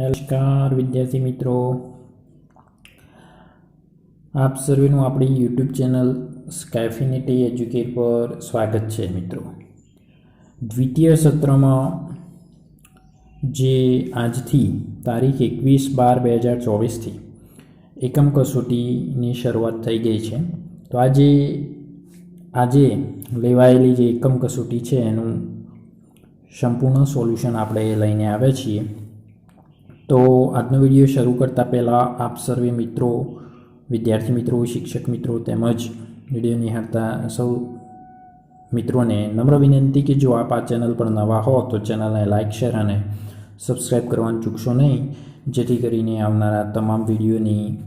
નમસ્કાર વિદ્યાર્થી મિત્રો. આપ સર્વેનું આપણી યુટ્યુબ ચેનલ સ્કાયફિનિટી એજ્યુકેટ પર સ્વાગત છે મિત્રો. દ્વિતીય સત્રમાં જે આજથી તારીખ એકવીસ બાર બે હજાર ચોવીસથી એકમ કસોટીની શરૂઆત થઈ ગઈ છે. તો આજે આજે લેવાયેલી જે એકમ કસોટી છે એનું સંપૂર્ણ સોલ્યુશન આપણે લઈને આવ્યા છીએ. તો આજનો વીડિયો શરૂ કરતાં પહેલાં આપ સર્વે મિત્રો, વિદ્યાર્થી મિત્રો, શિક્ષક મિત્રો તેમજ વીડિયો નિહાળતા સૌ મિત્રોને નમ્ર વિનંતી કે જો આપ આ ચેનલ પર નવા હો તો ચેનલને લાઇક શેર અને સબસ્ક્રાઈબ કરવાનું ચૂકશો નહીં. જેથી કરીને આવનારા તમામ વિડીયોની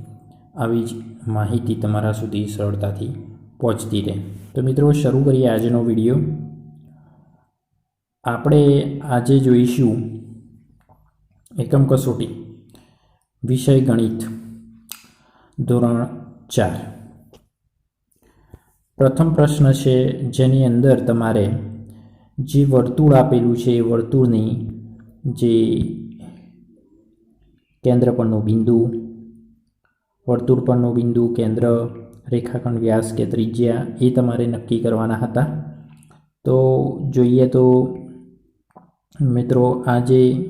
આવી જ માહિતી તમારા સુધી સરળતાથી પહોંચતી રહે. તો મિત્રો, શરૂ કરીએ આજનો વીડિયો. આપણે આજે જોઈશું એકમ કસોટી. વિષય ગણિત. ધોરણ ચાર. પ્રથમ પ્રશ્ન છે, જેની અંદર તમારે જે વર્તુળ આપેલું છે, એ વર્તુળની જે કેન્દ્ર પરનું બિંદુ, વર્તુળ પરનું બિંદુ, કેન્દ્ર, રેખાખંડ વ્યાસ કે ત્રિજ્યા, એ તમારે નક્કી કરવાના હતા. તો જોઈએ તો મિત્રો, આ જે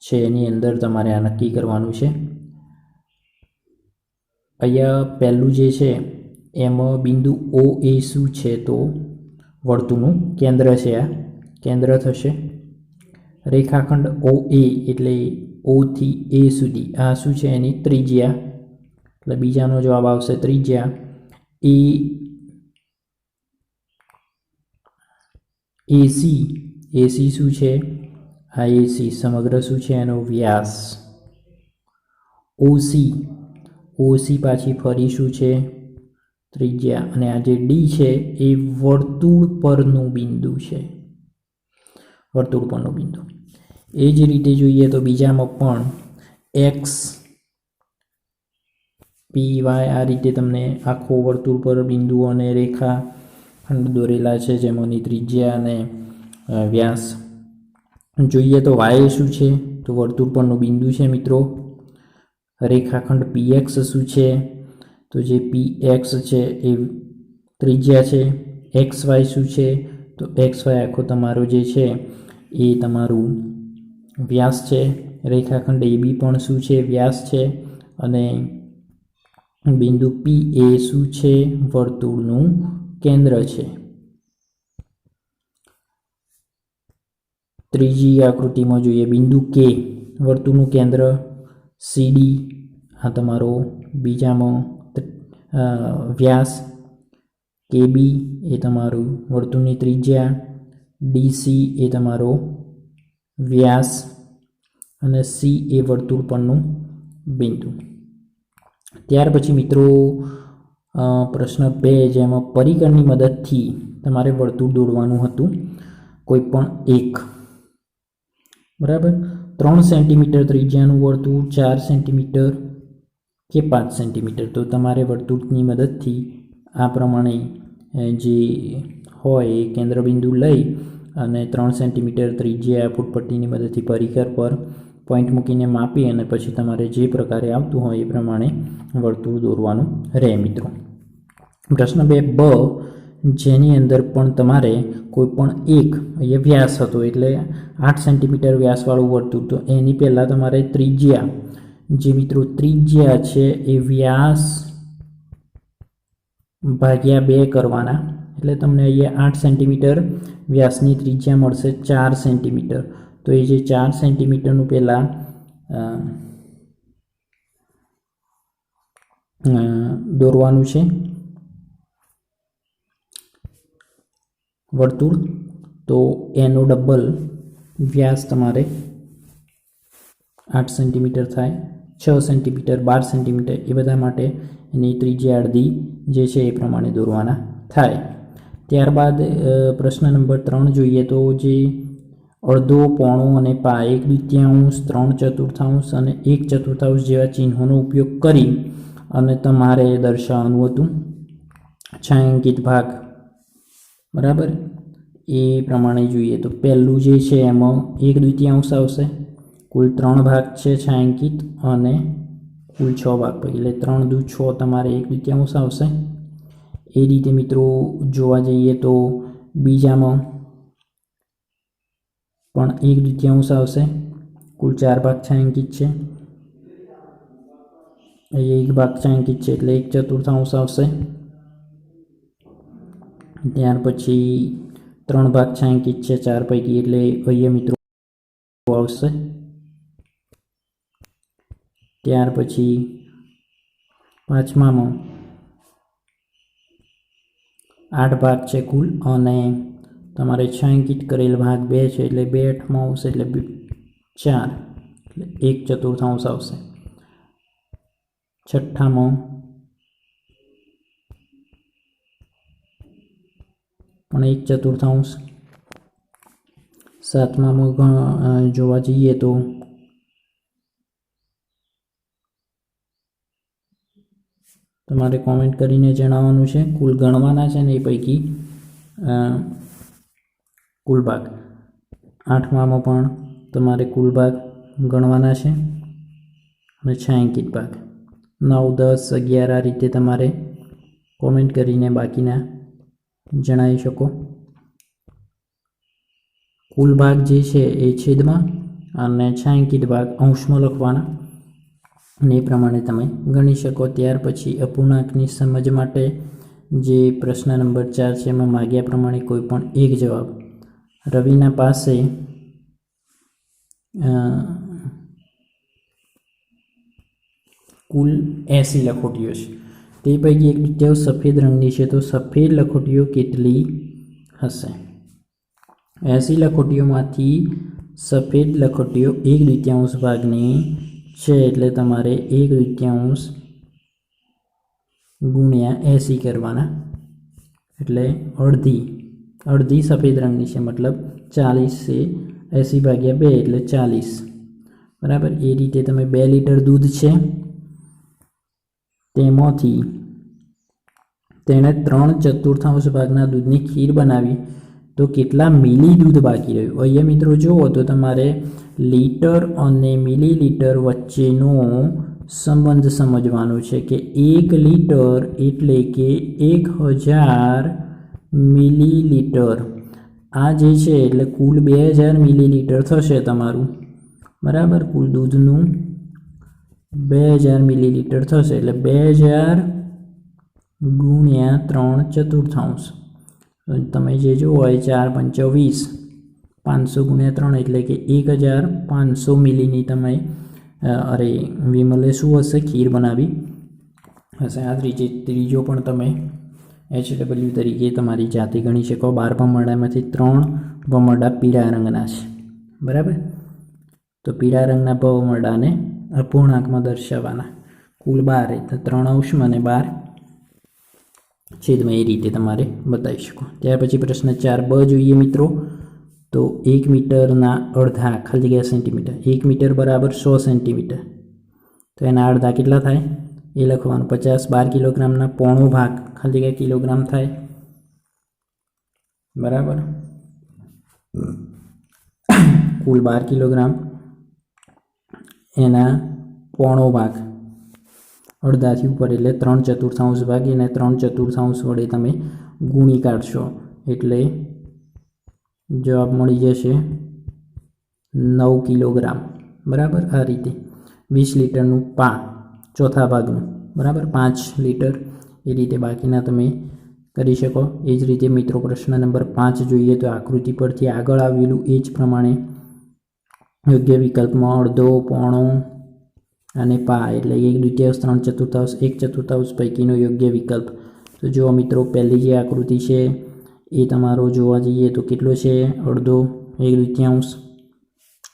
છે એની અંદર તમારે આ નક્કી કરવાનું છે. અહીંયા પહેલું જે છે, એમાં બિંદુ ઓ એ શું છે તો વર્તુળનું કેન્દ્ર છે આ. કેન્દ્ર થશે. રેખાખંડ ઓ એ એટલે ઓથી એ સુધી. આ શું છે? એની ત્રિજ્યા. એટલે બીજાનો જવાબ આવશે ત્રિજ્યા. એ એસી એસી શું છે? આ એસી સમગ્ર શું છે એનો વ્યાસ ઓસી ઓસી પાછી ફરી શું છે ત્રિજ્યા અને આ જે ડી છે એ વર્તુળ પરનું બિંદુ છે વર્તુળ પરનું બિંદુ એ જ રીતે જોઈએ તો બીજામાં પણ એક્સ પી વાય આ રીતે તમને આખો વર્તુળ પર બિંદુઓ અને રેખા ખંડ દોરેલા છે જેમાંની ત્રિજ્યા અને વ્યાસ જોઈએ તો વાય શું છે? તો વર્તુળ પરનું બિંદુ છે મિત્રો. રેખાખંડ પી એક્સ શું છે? તો જે પી એક્સ છે એ ત્રિજ્યા છે. એક્સ વાય શું છે? તો એક્સ વાય આખો તમારો જે છે એ તમારું વ્યાસ છે. રેખાખંડ એ બી પણ શું છે? વ્યાસ છે. અને બિંદુ પી એ શું છે? વર્તુળનું કેન્દ્ર છે. ત્રીજી આકૃતિમાં જોઈએ બિંદુ કે વર્તુળનું કેન્દ્ર સીડી આ તમારો બીજામાં વ્યાસ કે બી એ તમારું વર્તુળની ત્રિજ્યા ડીસી એ તમારો વ્યાસ અને સી એ વર્તુળ પરનું બિંદુ. ત્યાર પછી મિત્રો પ્રશ્ન બે જેમાં પરિકરની મદદથી તમારે વર્તુળ દોરવાનું હતું. કોઈ પણ એક. બરાબર? ત્રણ સેન્ટીમીટર ત્રિજ્યાનું વર્તુળ, ચાર સેન્ટીમીટર કે પાંચ સેન્ટીમીટર તો તમારે વર્તુળની મદદથી આ પ્રમાણે જે હોય એ કેન્દ્રબિંદુ લઈ અને ત્રણ સેન્ટીમીટર ત્રિજ્યા ફૂટપટ્ટીની મદદથી પરિકર પર પોઈન્ટ મૂકીને માપી અને પછી તમારે જે પ્રકારે આવતું હોય એ પ્રમાણે વર્તુળ દોરવાનું રહે મિત્રો. પ્રશ્ન બે, બ જેની અંદર પણ તમારે કોઈ પણ એક અહીંયા વ્યાસ હતો, એટલે આઠ સેન્ટીમીટર વ્યાસવાળું વર્તુળ. તો એની પહેલાં તમારે ત્રિજ્યા. જે મિત્રો ત્રિજ્યા છે એ વ્યાસ ભાગ્યા બે કરવાના. એટલે તમને અહીંયા આઠ સેન્ટીમીટર વ્યાસની ત્રિજ્યા મળશે ચાર સેન્ટીમીટર તો એ જે ચાર સેન્ટીમીટરનું પહેલાં દોરવાનું છે. વર્તુળ, તો એનો ડબલ વ્યાસ તમારે આઠ સેન્ટીમીટર થાય, છ સેન્ટીમીટર, બાર સેન્ટીમીટર, એ બધા માટે એની ત્રીજી અડધી જે છે એ પ્રમાણે દોરવાના થાય. ત્યારબાદ પ્રશ્ન નંબર ત્રણ જોઈએ તો જે અડધો પોણો અને પા એક દ્વિતીયાંશ, ત્રણ ચતુર્થાંશ અને એક ચતુર્થાંશ જેવા ચિહ્નોનો ઉપયોગ કરી અને તમારે દર્શાવવાનું હતું. છાંયાંકિત ભાગ બરાબર? એ પ્રમાણે જોઈએ તો પહેલું જે છે એમાં એક દ્વિતીયાંશ આવશે. કુલ ત્રણ ભાગ છે છાંકિત અને કુલ છ ભાગ પૈકી એટલે ત્રણ દુ છ તમારે એક દ્વિતીયાંશ આવશે. એ રીતે મિત્રો જોવા જઈએ તો બીજામાં પણ એક દ્વિતીયાંશ આવશે. કુલ ચાર ભાગ છાંકિત છે. એક ભાગ છાંકિત છે એટલે એક ચતુર્થાંશ આવશે. ત્યાર પછી ત્રણ ભાગ છાંકિત છે, ચાર પૈકી એટલે અહીંયા મિત્રો આવશે. ત્યાર પછી પાંચમામાં આઠ ભાગ છે કુલ અને તમારે છાંકિત કરેલ ભાગ બે છે, એટલે બે આઠમાં આવશે, એટલે ચાર, એટલે એક ચતુર્થાંશ આવશે. છઠ્ઠામાં પણ એક ચતુર્થાંશ સાતમામાં જોવા જઈએ તો તમારે કોમેન્ટ કરીને જણાવવાનું છે. કુલ ગણવાના છે ને એ પૈકી કુલ ભાગ. આઠમામાં પણ તમારે કુલ ભાગ ગણવાના છે અને છાંકિત ભાગ. નવ, દસ, અગિયાર આ રીતે તમારે કોમેન્ટ કરીને બાકીના જણાવી શકો. કુલ ભાગ જે છે એ છેદમાં અને છાંકિત ભાગ અંશમાં લખવાના. ને એ પ્રમાણે તમે ગણી શકો. ત્યાર પછી અપૂર્ણાંકની સમજ માટે જે પ્રશ્ન નંબર ચાર છે એમાં માગ્યા પ્રમાણે કોઈ પણ એક જવાબ. રવિના પાસે કુલ એંસી લખોટીઓ છે. તે પૈકી એક દ્વિતીયાંશ સફેદ રંગની છે તો સફેદ લખોટીઓ કેટલી હશે એંસી લખોટીઓમાંથી સફેદ લખોટીઓ એક દ્વિત્યાંશ ભાગની છે એટલે તમારે એક દ્વિત્યાંશ ગુણ્યા એંસી કરવાના એટલે અડધી અડધી સફેદ રંગની છે મતલબ ચાલીસ છે એંસી ભાગ્યા બે એટલે ચાલીસ બરાબર એ રીતે તમે બે લીટર દૂધ છે તેમાંથી તેણે ત્રણ ચતુર્થાંશ ભાગના દૂધની ખીર બનાવી. તો કેટલા મિલી દૂધ બાકી રહ્યું? અહીંયા મિત્રો જુઓ તો તમારે લીટર અને મિલીલીટર વચ્ચેનો સંબંધ સમજવાનો છે કે એક લીટર એટલે કે એક હજાર મિલીલીટર. આ જે છે એટલે કુલ બે હજાર મિલીલીટર થશે તમારું. બરાબર? કુલ દૂધનું બે હજાર મિલીલીટર થશે એટલે બે હજાર ગુણ્યા ત્રણ ચતુર્થાંશ. તમે જે જુઓ એ ચાર પંચવીસ પાંચસો ગુણ્યા ત્રણ એટલે કે એક હજાર પાંચસો મિલીની તમે અરે, વિમલે શું હશે? ખીર બનાવી. હશે આ ત્રીજે, ત્રીજો પણ તમે એચ ડબલ્યુ તરીકે તમારી જાતે ગણી શકો. બાર ભમરડામાંથી ત્રણ ભમરડા પીળા રંગના છે. બરાબર? તો પીળા રંગના ભમરડાને અપૂર્ણાંકમાં દર્શાવવાના. કુલ બાર રીતે ત્રણ અંશમાં અને બાર છેદમાં એ રીતે તમારે બતાવી શકો. ત્યાર પછી પ્રશ્ન ચાર, બ જોઈએ મિત્રો, તો એક મીટરના અડધા, ખાલી જગ્યા સેન્ટીમીટર, એક મીટર બરાબર સો સેન્ટીમીટર. તો એના અડધા કેટલા થાય? એ લખવાનું, પચાસ બાર કિલોગ્રામના પોણો ભાગ, ખાલી જગ્યા કિલોગ્રામ થાય. બરાબર? કુલ બાર કિલોગ્રામ એના પોણો ભાગ. અડધાથી ઉપર એટલે ત્રણ ચતુર્થાંશ ભાગ એને ત્રણ ચતુર્થાંશ વડે તમે ગુણી કાઢશો. એટલે જવાબ મળી જશે નવ કિલોગ્રામ. બરાબર? આ રીતે. વીસ લીટરનું પા ચોથા ભાગનું. બરાબર? પાંચ લીટર એ રીતે બાકીના તમે કરી શકો. એ જ રીતે મિત્રો પ્રશ્ન નંબર પાંચ જોઈએ તો આકૃતિ પરથી આગળ આવેલું એ જ પ્રમાણે યોગ્ય વિકલ્પમાં અડધો, પોણો અને પા એટલે એક દ્વિતીયાંશ, ત્રણ ચતુર્થાંશ, એક ચતુર્થાંશ પૈકીનો યોગ્ય વિકલ્પ. તો જુઓ મિત્રો, પહેલી જે આકૃતિ છે એ તમારો જોવા જઈએ તો કેટલો છે? અડધો, એક દ્વિતીયાંશ.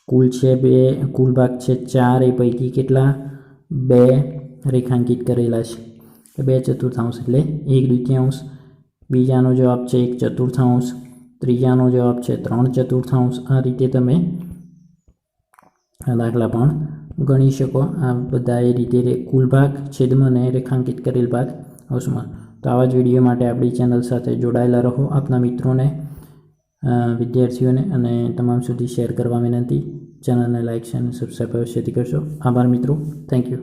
કુલ છે બે, કુલ ભાગ છે ચાર, એ પૈકી કેટલા? બે રેખાંકિત કરેલા છે. બે ચતુર્થાંશ એટલે એક દ્વિતીયાંશ. બીજાનો જવાબ છે એક ચતુર્થાંશ. ત્રીજાનો જવાબ છે ત્રણ ચતુર્થાંશ. આ રીતે તમે આ દાખલા પણ ગણી શકો. આ બધા એ રીતે કુલ ભાગ, છેદમાં રેખાંકિત કરેલ ભાગ અંશમાં તો આવા જ વીડિયો માટે આપણી ચેનલ સાથે જોડાયેલા રહો. આપના મિત્રોને વિદ્યાર્થીઓને અને તમામ સુધી શેર કરવા વિનંતી. ચેનલને લાઇક અને સબસ્ક્રાઈબ અવશ્યથી કરશો આભાર મિત્રો. Thank you.